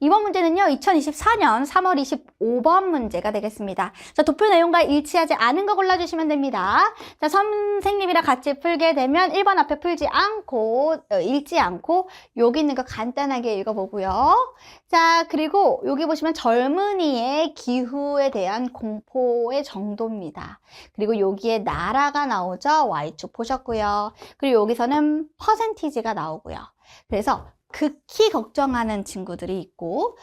이번 문제는요, 2024년 3월 25번 문제가 되겠습니다. 자, 도표 내용과 일치하지 않은 거 골라주시면 됩니다. 자, 선생님이랑 같이 풀게 되면 1번 앞에 풀지 않고, 어, 읽지 않고, 여기 있는 거 간단하게 읽어보고요. 자, 그리고 여기 보시면 젊은이의 기후에 대한 공포의 정도입니다. 그리고 여기에 나라가 나오죠? Y축 보셨고요. 그리고 여기서는 퍼센티지가 나오고요. 그래서 극히 걱정하는 친구들이 있고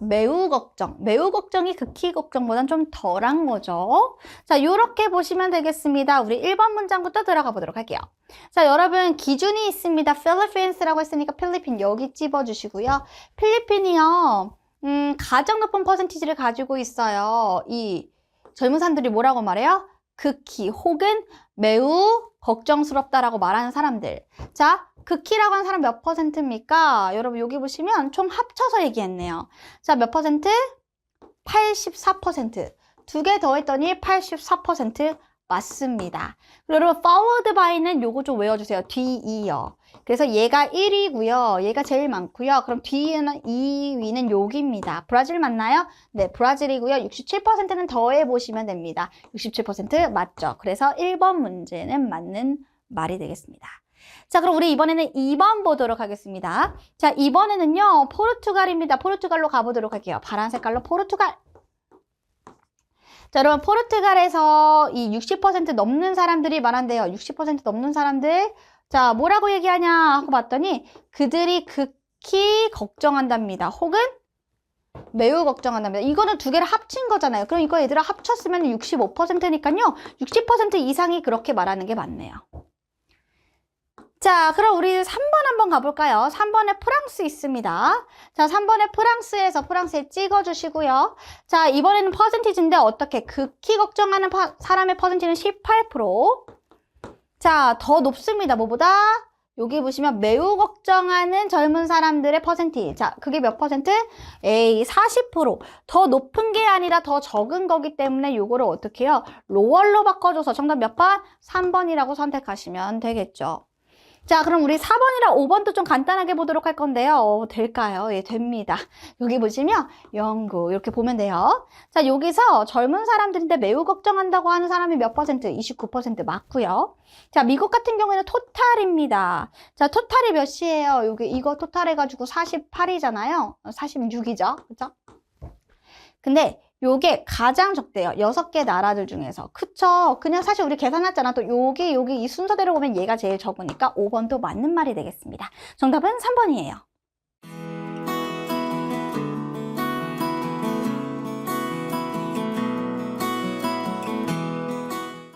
매우 걱정, 매우 걱정이 극히 걱정보단 좀 덜한 거죠. 자, 요렇게 보시면 되겠습니다. 우리 1번 문장부터 들어가 보도록 할게요. 자, 여러분 기준이 있습니다. 필리핀스라고 했으니까 필리핀 여기 찝어주시고요. 필리핀이요, 음, 가장 높은 퍼센티지를 가지고 있어요. 이 젊은 사람들이 뭐라고 말해요? 극히 혹은 매우 걱정스럽다라고 말하는 사람들. 자, 극히라고 하는 사람 몇 퍼센트입니까? 여러분 여기 보시면 총 합쳐서 얘기했네요. 자, 몇 퍼센트? 84%. 두 개 더 했더니 84% 맞습니다. 그리고 forward by는 요거 좀 외워주세요. 뒤이어. 그래서 얘가 1위고요. 얘가 제일 많고요. 그럼 뒤에는 2위는 여기입니다. 브라질 맞나요? 네, 브라질이고요. 67%는 더해 보시면 됩니다. 67% 맞죠? 그래서 1번 문제는 맞는 말이 되겠습니다. 자, 그럼 우리 이번에는 2번 보도록 하겠습니다. 자, 이번에는요, 포르투갈입니다. 포르투갈로 가보도록 할게요. 파란 색깔로 포르투갈. 자, 여러분, 포르투갈에서 이 60% 넘는 사람들이 말한대요. 60% 넘는 사람들. 자, 뭐라고 얘기하냐 하고 봤더니 그들이 극히 걱정한답니다. 혹은 매우 걱정한답니다. 이거는 두 개를 합친 거잖아요. 그럼 이거 얘들아 합쳤으면 65%니까요. 60% 이상이 그렇게 말하는 게 맞네요. 자, 그럼 우리 3번 한번 가볼까요? 3번에 프랑스 있습니다. 자, 3번에 프랑스에서 프랑스에 찍어주시고요. 자, 이번에는 퍼센티지인데 어떻게 극히 걱정하는 파- 사람의 퍼센티는 18%. 자, 더 높습니다. 뭐보다? 여기 보시면 매우 걱정하는 젊은 사람들의 퍼센티. 자, 그게 몇 퍼센트? A 40%. 더 높은 게 아니라 더 적은 거기 때문에 요거를 어떻게 해요? 로얼로 바꿔줘서 정답 몇 번? 3번이라고 선택하시면 되겠죠. 자, 그럼 우리 4번이랑 5번도 좀 간단하게 보도록 할 건데요. 어, 될까요? 예, 됩니다. 여기 보시면 영구 이렇게 보면 돼요. 자, 여기서 젊은 사람들인데 매우 걱정한다고 하는 사람이 몇 퍼센트? 29% 맞고요. 자, 미국 같은 경우에는 토탈입니다. 자, 토탈이 몇이에요? 여기 이거 토탈 해가지고 48이잖아요. 46이죠. 그죠? 근데 요게 가장 적대요. 여섯 개 나라들 중에서. 그쵸? 그냥 사실 우리 계산했잖아. 또 요게, 요게 이 순서대로 보면 얘가 제일 적으니까 5번도 맞는 말이 되겠습니다. 정답은 3번이에요.